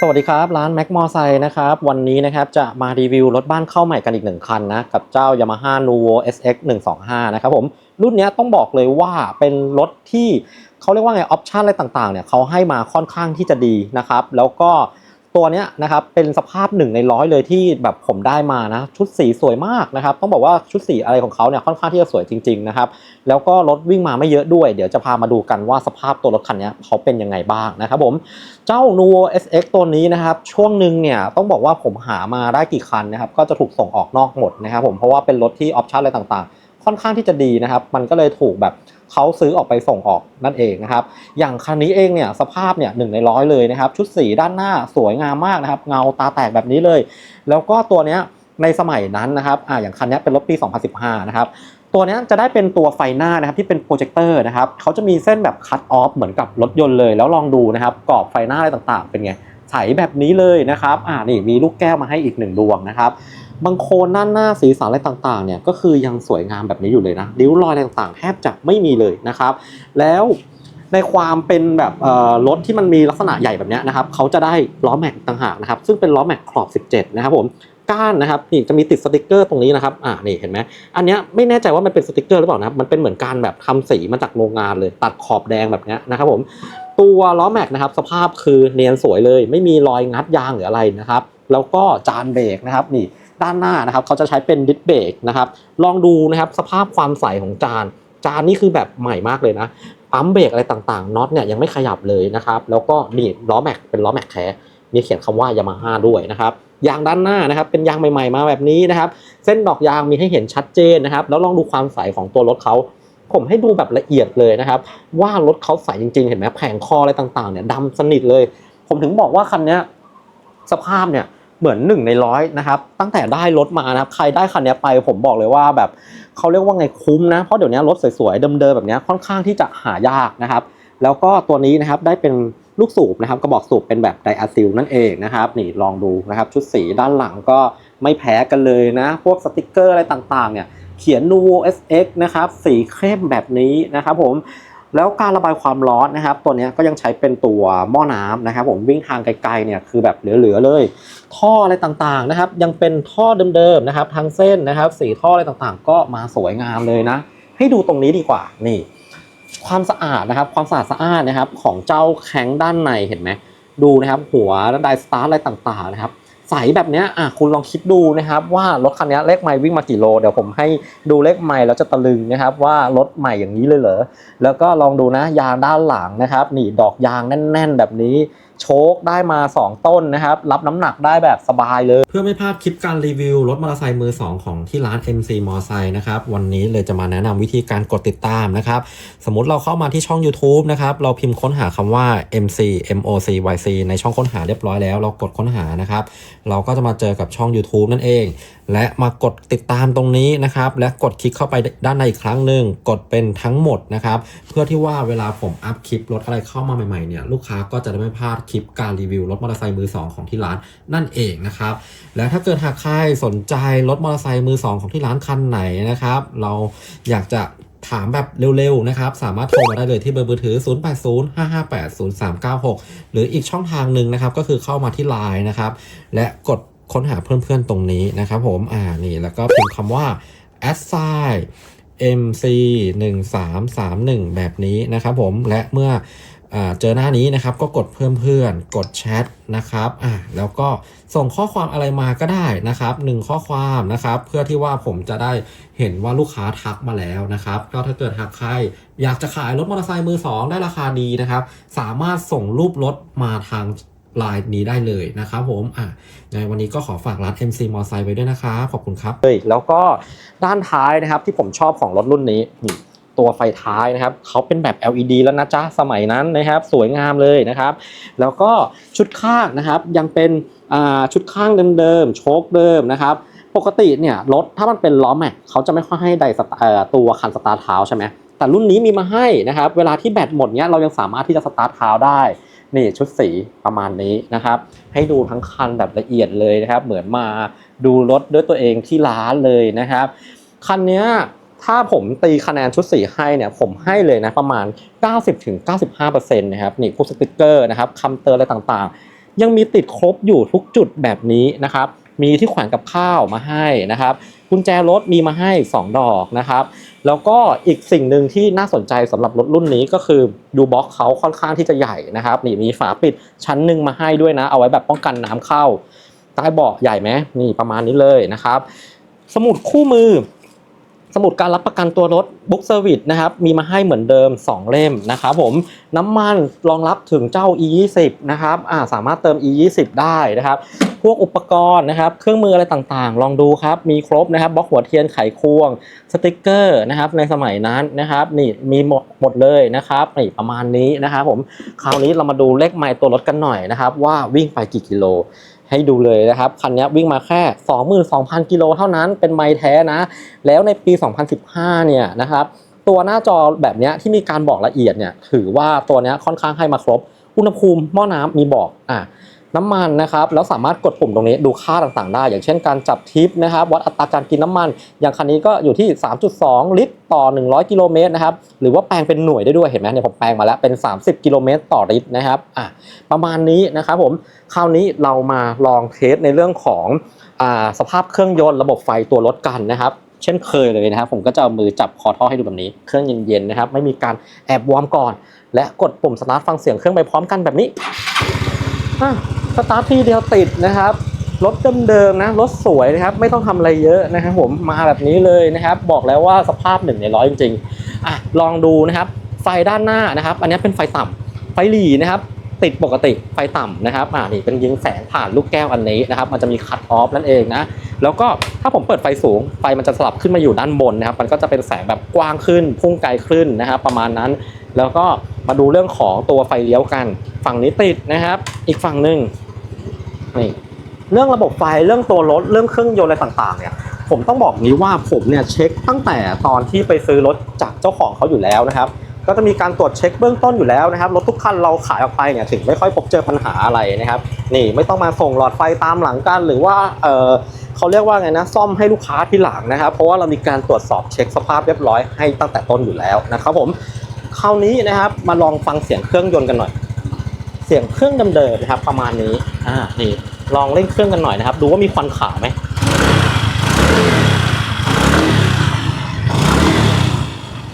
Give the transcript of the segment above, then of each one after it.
สวัสดีครับ ร้านแม็กมอไซนะครับ วันนี้นะครับจะมารีวิวรถบ้านเข้าใหม่กันอีกหนึ่งคันนะกับเจ้า Yamaha Nuvo SX 125นะครับผมรุ่นนี้ต้องบอกเลยว่าเป็นรถที่เขาเรียกว่าไงออปชันอะไรต่างๆเนี่ยเขาให้มาค่อนข้างที่จะดีนะครับ แล้วก็ ตัวเนี้ยนะครับเป็นสภาพหนึ่งในร้อยเลยที่แบบผมได้มานะชุดสีสวยมากนะครับต้องบอกว่าชุดสีอะไรของเขาเนี่ยค่อนข้างที่จะสวยจริงๆนะครับแล้วก็รถวิ่งมาไม่เยอะด้วยเดี๋ยวจะพามาดูกันว่าสภาพตัวรถคันนี้เขาเป็นยังไงบ้างนะครับผมเจ้า Nuvo SX ตัวนี้นะครับช่วงหนึ่งเนี่ยต้องบอกว่าผมหามาได้กี่คันนะครับก็จะถูกส่งออกนอกหมดนะครับผมเพราะว่าเป็นรถที่ออปชั่นอะไรต่างๆ ค่อนข้างที่จะดีนะครับมันก็เลยถูกแบบ เขาซื้อออกไปส่งออกนั่นเองนะครับ อย่างคันนี้เองเนี่ยสภาพเนี่ยหนึ่งในร้อยเลยนะครับ ชุดสีด้านหน้าสวยงามมากนะครับ เงาตาแตกแบบนี้เลย แล้วก็ตัวเนี้ยในสมัยนั้นนะครับอ่าอย่างคันนี้เป็นรถปี 2015 นะครับ ตัวนี้จะได้เป็นตัวไฟหน้านะครับที่เป็นโปรเจคเตอร์นะครับเขาจะมีเส้นแบบคัตออฟเหมือนกับรถยนต์เลย แล้วลองดูนะครับกรอบไฟหน้าอะไรต่างๆ เป็นไงใสแบบนี้เลยนะครับอ่านี่มีลูกแก้วมาให้อีกหนึ่งดวงนะครับ บางโคนด้านหน้าสีสันอะไรต่างๆเนี่ยก็คือยังสวยงามแบบนี้อยู่เลยนะริ้วรอยอะไรต่างๆแทบจะไม่มีเลยนะครับ แล้วในความเป็นแบบรถที่มันมีลักษณะใหญ่แบบนี้นะครับเขาจะได้ล้อแม็กต่างหากนะครับซึ่งเป็นล้อแม็กขอบ 17 นะครับผมก้านนะครับนี่จะมีติดสติกเกอร์ตรงนี้นะครับอ่านี่เห็นไหมอันนี้ไม่แน่ใจว่ามันเป็นสติกเกอร์หรือเปล่านะครับมันเป็นเหมือนการแบบทำสีมาจากโรงงานเลยตัดขอบแดงแบบนี้นะครับผมตัวล้อแม็กนะครับสภาพคือเนียนสวยเลย ไม่มีรอยงัดยางหรืออะไรนะครับแล้วก็จานเบรกนะครับนี่ ด้านหน้านะครับเขาจะใช้เป็นดิสเบรกนะครับลองดูนะครับสภาพความใสของจานจานนี่คือแบบใหม่มากเลยนะปั๊มเบรกอะไรต่างๆน็อตเนี่ยยังไม่ขยับเลยนะครับแล้วก็นี่ล้อแม็กเป็นล้อแม็กแท้มีเขียนคำว่ายามาฮ่าด้วยนะครับยางด้านหน้านะครับเป็นยางใหม่ๆมาแบบนี้นะครับ เส้นดอกยางมีให้เห็นชัดเจนนะครับ แล้วลองดูความใสของตัวรถเขาผมให้ดูแบบละเอียดเลยนะครับ ว่ารถเขาใสจริงๆ เห็นไหมแผงคออะไรต่างๆเนี่ยดำสนิทเลย ผมถึงบอกว่าคันนี้สภาพเนี่ย เหมือนหนึ่งในร้อยนะครับตั้งแต่ได้รถมานะครับใครได้คันนี้ไปผมบอกเลยว่าแบบเขาเรียกว่าไงคุ้มนะเพราะเดี๋ยวนี้รถสวยๆเดิมๆแบบนี้ค่อนข้างที่จะหายากนะครับ แล้วก็ตัวนี้นะครับได้เป็นลูกสูบนะครับกระบอกสูบเป็นแบบไดอะซิลนั่นเองนะครับนี่ลองดูนะครับชุดสีด้านหลังก็ไม่แพ้กันเลยนะ พวกสติกเกอร์อะไรต่างๆเนี่ยเขียน Nuvo SX นะครับสีเข้มแบบนี้นะครับผม แล้วการระบายความร้อนนะครับ ตัวนี้ก็ยังใช้เป็นตัวหม้อน้ำนะครับ ผมวิ่งทางไกลๆเนี่ยคือแบบเหลือๆเลย ท่ออะไรต่างๆนะครับ ยังเป็นท่อเดิมๆนะครับทางเส้นนะครับสีท่ออะไรต่างๆ ก็มาสวยงามเลยนะ ให้ดูตรงนี้ดีกว่านี่ ความสะอาดนะครับ ความสะอาดสะอาดนะครับ ของเจ้าแข้งด้านในเห็นไหมดูนะครับ หัวไดสตาร์อะไรต่างๆนะครับ ใสแบบนี้อะคุณลองคิดดูนะครับว่ารถคันนี้เลขไมล์วิ่งมากี่โล เดี๋ยวผมให้ดูเลขไมล์แล้วจะตะลึงนะครับว่ารถใหม่อย่างนี้เลยเหรอแล้วก็ลองดูนะยางด้านหลังนะครับนี่ดอกยางแน่น ๆ แบบนี้ โชคได้มา 2 ต้นนะครับ รับน้ำหนักได้แบบสบายเลย เพื่อไม่พลาดคลิปการรีวิวรถมอเตอร์ไซค์มือ 2 ของที่ร้าน MC มอไซค์นะครับ วันนี้เลยจะมาแนะนำวิธีการกดติดตามนะครับ สมมติเราเข้ามาที่ช่อง YouTube นะครับ เราพิมพ์ค้นหาคำว่า MC MOC YC ในช่องค้นหาเรียบร้อยแล้ว เรากดค้นหานะครับ เราก็จะมาเจอกับช่อง YouTube นั่นเอง และมากดติดตามตรงนี้นะครับ และกดคลิกเข้าไปด้านในอีกครั้งหนึ่งกดเป็นทั้งหมดนะครับ เพื่อที่ว่าเวลาผมอัพคลิปรถอะไรเข้ามาใหม่ๆเนี่ยลูกค้าก็จะได้ไม่พลาดคลิปการรีวิวรถมอเตอร์ไซค์มือ 2 ของที่ร้านนั่นเองนะครับ และถ้าเกิดหากใครสนใจรถมอเตอร์ไซค์มือ 2 ของที่ร้านคันไหนนะครับ เราอยากจะถามแบบเร็วๆนะครับ สามารถโทรมาได้เลยที่เบอร์มือถือ 0805580396 หรืออีกช่องทางหนึ่งนะครับ ก็คือเข้ามาที่ Line นะครับ และกดค้นหาเพื่อนๆตรงนี้นะครับผม อ่า นี่ แล้วก็พิมพ์คำว่า a s s i MC 1 3 3 1แบบนี้นะครับผม และเมื่อ เจอหน้านี้นะครับก็กดเพิ่มเพื่อน กดแชทนะครับอ่าแล้วก็ส่งข้อความอะไรมาก็ได้นะครับหนึ่งข้อความนะครับเพื่อที่ว่าผมจะได้เห็นว่าลูกค้าทักมาแล้วนะครับก็ถ้าเกิดหากใครอยากจะขายรถมอเตอร์ไซค์มือ2ได้ราคาดีนะครับ สามารถส่งรูปรถมาทางไลน์นี้ได้เลยนะครับผมอะในวันนี้ก็ขอฝากร้าน MC มอไซค์ไว้ด้วยนะครับขอบคุณครับเลยแล้วก็ด้านท้ายนะครับที่ผมชอบของรถรุ่นนี้นี่ ตัวไฟท้ายนะครับเขาเป็นแบบ LED แล้วนะจ๊ะสมัยนั้นนะครับ สวยงามเลยนะครับ แล้วก็ชุดข้างนะครับยังเป็นอ่าชุดข้างเดิมๆโชคเดิมนะครับ ปกติเนี่ยรถถ้ามันเป็นล้อแม็กเขาจะไม่ค่อยให้ไดตัวคันสตาร์ทเท้าใช่ไหมแต่รุ่นนี้มีมาให้นะครับ เวลาที่แบตหมดเนี้ยเรายังสามารถที่จะสตาร์ทเท้าได้นี่ชุดสีประมาณนี้นะครับ ให้ดูทั้งคันแบบละเอียดเลยนะครับ เหมือนมาดูรถด้วยตัวเองที่ร้านเลยนะครับ คันเนี้ย ถ้าผมตีคะแนนชุดสีให้เนี่ยผมให้เลยนะประมาณ 90-95%นะครับนี่พวกสติกเกอร์นะครับคำเตือนอะไรต่างๆ ยังมีติดครบอยู่ทุกจุดแบบนี้นะครับ มีที่แขวนกับข้าวมาให้นะครับกุญแจรถมีมาให้ 2 ดอกนะครับ แล้วก็อีกสิ่งหนึ่งที่น่าสนใจสำหรับรถรุ่นนี้ก็คือดูบ็อกเขาค่อนข้างที่จะใหญ่นะครับนี่มีฝาปิดชั้นหนึ่งมาให้ด้วยนะ เอาไว้แบบป้องกันน้ำเข้าใต้เบาะใหญ่ไหมนี่ประมาณนี้เลยนะครับ สมุดคู่มือ สมุดการรับประกันตัวรถบุ๊กเซอร์วิสนะครับมีมาให้เหมือนเดิม 2 เล่มนะครับผมน้ำมันรองรับถึงเจ้า E20 นะครับอ่าสามารถเติม E20 ได้นะครับพวกอุปกรณ์นะครับเครื่องมืออะไรต่างๆ ลองดูครับมีครบนะครับบล็อกหัวเทียนไขควงสติกเกอร์นะครับในสมัยนั้นนะครับนี่มีหมดหมดเลยนะครับนี่ประมาณนี้นะครับผมคราวนี้เรามาดูเลขไมล์ตัวรถกันหน่อยนะครับว่าวิ่งไปกี่กิโล ให้ดูเลยนะครับ คันนี้วิ่งมาแค่ 22,000 กิโลเท่านั้นเป็นไม้แท้นะ แล้วในปี 2015 เนี่ยนะครับ ตัวหน้าจอแบบนี้ที่มีการบอกละเอียดเนี่ยถือว่าตัวนี้ค่อนข้างให้มาครบ อุณหภูมิหม้อน้ำมีบอกอะ น้ำมันนะครับแล้วสามารถกดปุ่มตรงนี้ดูค่าต่างๆได้ อย่างเช่นการจับทิปนะครับวัดอัตราการกินน้ำมัน อย่างคันนี้ก็อยู่ที่ 3.2 ลิตรต่อ 100 กิโลเมตรนะครับหรือว่าแปลงเป็นหน่วยได้ด้วยเห็นไหมเนี่ยผมแปลงมาแล้วเป็น 30 กิโลเมตรต่อลิตรนะครับอะประมาณนี้นะครับผมคราวนี้เรามาลองเทสในเรื่องของอ่าสภาพเครื่องยนต์ระบบไฟตัวรถกันนะครับเช่นเคยเลยนะครับผมก็จะเอามือจับคอท่อให้ดูแบบนี้ เครื่องเย็นๆนะครับไม่มีการแอบวอร์มก่อน และกดปุ่มสตาร์ทฟังเสียงเครื่องไปพร้อมกันแบบนี้ สตาร์ททีเดียวติดนะครับ รถเดิมๆนะ รถสวยนะครับ ไม่ต้องทำอะไรเยอะนะครับผม มาแบบนี้เลยนะครับ บอกแล้วว่าสภาพหนึ่งในร้อยจริงๆ อะ ลองดูนะครับ ไฟด้านหน้านะครับ อันนี้เป็นไฟต่ำไฟหลีนะครับ ติดปกติ ไฟต่ำนะครับ อ่า นี่เป็นยิงแสงผ่านลูกแก้วอันนี้นะครับ มันจะมีคัตออฟนั่นเองนะ แล้วก็ถ้าผมเปิดไฟสูง ไฟมันจะสลับขึ้นมาอยู่ด้านบนนะครับ มันก็จะเป็นแสงแบบกว้างขึ้น พุ่งไกลขึ้นนะครับ ประมาณนั้น แล้วก็มาดูเรื่องของตัวไฟเลี้ยวกัน ฝั่งนี้ติดนะครับ อีกฝั่งหนึ่ง นี่เรื่องระบบไฟเรื่องตัวรถเรื่องเครื่องยนต์อะไรต่างๆเนี่ยผมต้องบอกงี้ว่าผมเนี่ยเช็คตั้งแต่ตอนที่ไปซื้อรถจากเจ้าของเขาอยู่แล้วนะครับ ก็จะมีการตรวจเช็คเบื้องต้นอยู่แล้วนะครับรถทุกคันเราขายออกไปเนี่ยถึงไม่ค่อยพบเจอปัญหาอะไรนะครับ นี่ไม่ต้องมาส่งหลอดไฟตามหลังกัน หรือว่าเออเขาเรียกว่าไงนะซ่อมให้ลูกค้าที่หลังนะครับ เพราะว่าเรามีการตรวจสอบเช็คสภาพเรียบร้อยให้ตั้งแต่ต้นอยู่แล้วนะครับผมคราวนี้นะครับมาลองฟังเสียงเครื่องยนต์กันหน่อย เสียงเครื่องเดิมๆนะครับ ประมาณนี้อ่านี่ลองเร่งเครื่องกันหน่อยนะครับ ดูว่ามีควันขาวไหม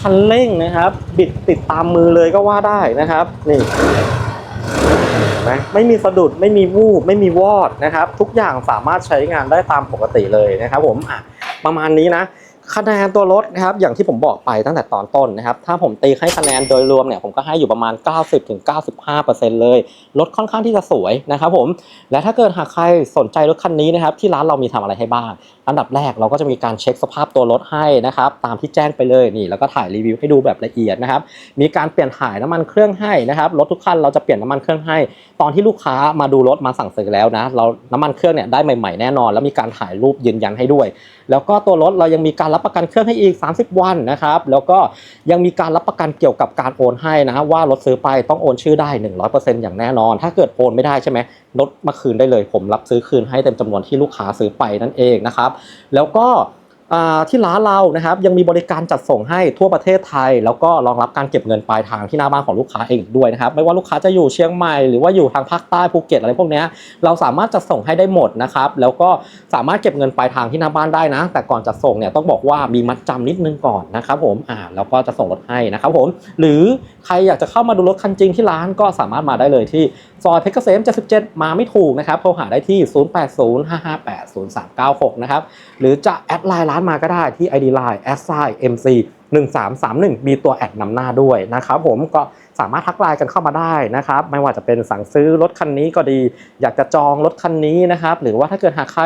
คันเร่งนะครับ บิดติดตามมือเลยก็ว่าได้นะครับ นี่เห็นไหมไม่มีสะดุดไม่มีวูบไม่มีวอดนะครับ ทุกอย่างสามารถใช้งานได้ตามปกติเลยนะครับ ผมอะประมาณนี้นะ คะแนนตัวรถนะครับอย่างที่ผมบอกไปตั้งแต่ตอนต้นนะครับ ถ้าผมตีให้คะแนนโดยรวมเนี่ยผมก็ให้อยู่ประมาณ 90-95%เลยรถค่อนข้างที่จะสวยนะครับผมและถ้าเกิดหากใครสนใจรถคันนี้นะครับที่ร้านเรามีทำอะไรให้บ้าง อันดับแรกเราก็จะมีการเช็คสภาพตัวรถให้นะครับตามที่แจ้งไปเลยนี่แล้วก็ถ่ายรีวิวให้ดูแบบละเอียดนะครับมีการเปลี่ยนถ่ายน้ำมันเครื่องให้นะครับรถทุกคันเราจะเปลี่ยนน้ำมันเครื่องให้ ตอนที่ลูกค้ามาดูรถมาสั่งซื้อแล้วนะเราน้ำมันเครื่องเนี่ยได้ใหม่ๆแน่นอน แล้วมีการถ่ายรูปยืนยันให้ด้วย แล้วก็ตัวรถเรายังมีการรับประกันเครื่องให้อีก 30 วันนะครับ แล้วก็ยังมีการรับประกันเกี่ยวกับการโอนให้นะว่ารถซื้อไปต้องโอนชื่อได้ 100%อย่างแน่นอน ถ้าเกิดโอนไม่ได้ใช่ไหมรถมาคืนได้เลย ผมรับซื้อคืนให้เต็มจำนวนที่ลูกค้าซื้อไปนั่นเองนะครับ แล้วก็ ที่ร้านเรานะครับยังมีบริการจัดส่งให้ทั่วประเทศไทย แล้วก็รองรับการเก็บเงินปลายทางที่หน้าบ้านของลูกค้าเองด้วยนะครับไม่ว่าลูกค้าจะอยู่เชียงใหม่หรือว่าอยู่ทางภาคใต้ภูเก็ตอะไรพวกนี้เราสามารถจัดส่งให้ได้หมดนะครับแล้วก็สามารถเก็บเงินปลายทางที่หน้าบ้านได้นะ แต่ก่อนจัดส่งเนี่ยต้องบอกว่ามีมัดจำนิดนึงก่อนนะครับผมอ่าแล้วก็จะส่งรถให้นะครับผมหรือใครอยากจะเข้ามาดูรถคันจริงที่ร้านก็สามารถมาได้เลยที่ซอยเพชรเกษม77มาไม่ถูกนะครับโทรหาได้ที่ 0805580396 นะครับหรือจะแอดไลน์ร้านมาก็ได้ที่ ID Line s i mc 1331 มีตัวแอดนำหน้าด้วยนะครับผมก็สามารถทักไลน์กันเข้ามาได้นะครับ ไม่ว่าจะเป็นสั่งซื้อรถคันนี้ก็ดี อยากจะจองรถคันนี้นะครับ หรือว่าถ้าเกิดหากใคร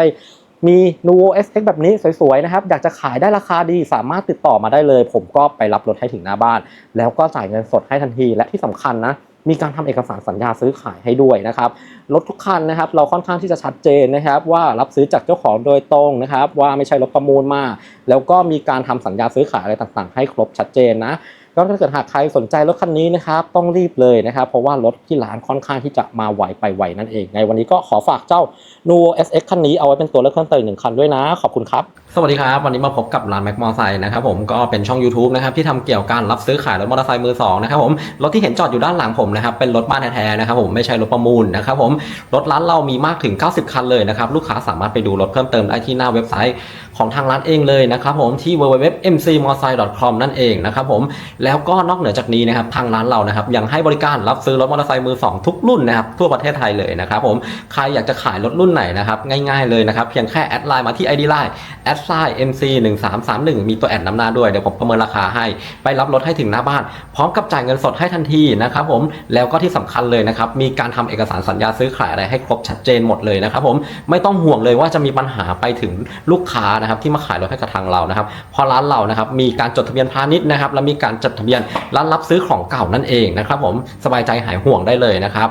มี n u o SX แบบนี้สวยๆนะครับ อยากจะขายได้ราคาดีสามารถติดต่อมาได้เลย ผมก็ไปรับรถให้ถึงหน้าบ้าน แล้วก็จ่ายเงินสดให้ทันทีและที่สำคัญนะ มีการทำเอกสารสัญญาซื้อขายให้ด้วยนะครับรถทุกคันนะครับ เราค่อนข้างที่จะชัดเจนนะครับ ว่ารับซื้อจากเจ้าของโดยตรงนะครับ ว่าไม่ใช่รถประมูลมา แล้วก็มีการทำสัญญาซื้อขายอะไรต่างๆ ให้ครบชัดเจนนะ ก็ถ้าเกิดหากใครสนใจรถคันนี้นะครับต้องรีบเลยนะครับเพราะว่ารถที่ร้านค่อนข้างที่จะมาไวไปไวนั่นเองในวันนี้ก็ขอฝากเจ้า Nuo SX คันนี้เอาไว้เป็นตัวเลือกเพิ่มเติมอีกหนึ่งคันด้วยนะ ขอบคุณครับ สวัสดีครับ วันนี้มาพบกับร้านแม็กมอไซค์นะครับผมก็เป็นช่อง YouTube นะครับที่ทำเกี่ยวกับการรับซื้อขายรถมอเตอร์ไซค์มือสองนะครับผมรถที่เห็นจอดอยู่ด้านหลังผมนะครับเป็นรถบ้านแท้ๆนะครับผมไม่ใช่รถประมูลนะครับผมรถร้านเรามีมากถึง 90 คันเลยนะครับลูกค้าสามารถไปดูรถเพิ่มเติมได้ที่หน้าเว็บไซต์ของทางร้านเองเลยนะครับผมที่ www.mcmotorcycle.com นั่นเองนะครับผมแล้วก็นอกเหนือจากนี้นะครับทางร้านเรานะครับยังให้บริการรับซื้อรถมอเตอร์ไซค์มือสองทุกรุ่นนะครับทั่วประเทศไทยเลยนะครับผมใครอยากจะขายรถรุ่นไหนนะครับง่ายๆเลยนะครับเพียงแค่แอดไลน์มาที่ ID Line แอดไซน์ MC 1 3 3 1มีตัวแอดนำหน้าด้วยเดี๋ยวผมประเมินราคาให้ ไปรับรถให้ถึงหน้าบ้าน พร้อมกับจ่ายเงินสดให้ทันทีนะครับผมแล้วก็ที่สำคัญเลยนะครับมีการทำเอกสารสัญญาซื้อขายอะไรให้ครบชัดเจนหมดเลยนะครับผมไม่ต้องห่วงเลยว่าจะมีปัญหาไปถึงลูกค้านะครับที่มาขายรถให้กับทางเรานะครับพราะร้านเรานะครับมีการจดทะเบียนพาณิชย์นะครับและมีการจดทะเบียนร้านรับซื้อของเก่านั่นเองนะครับผมสบายใจหายห่วงได้เลยนะครับ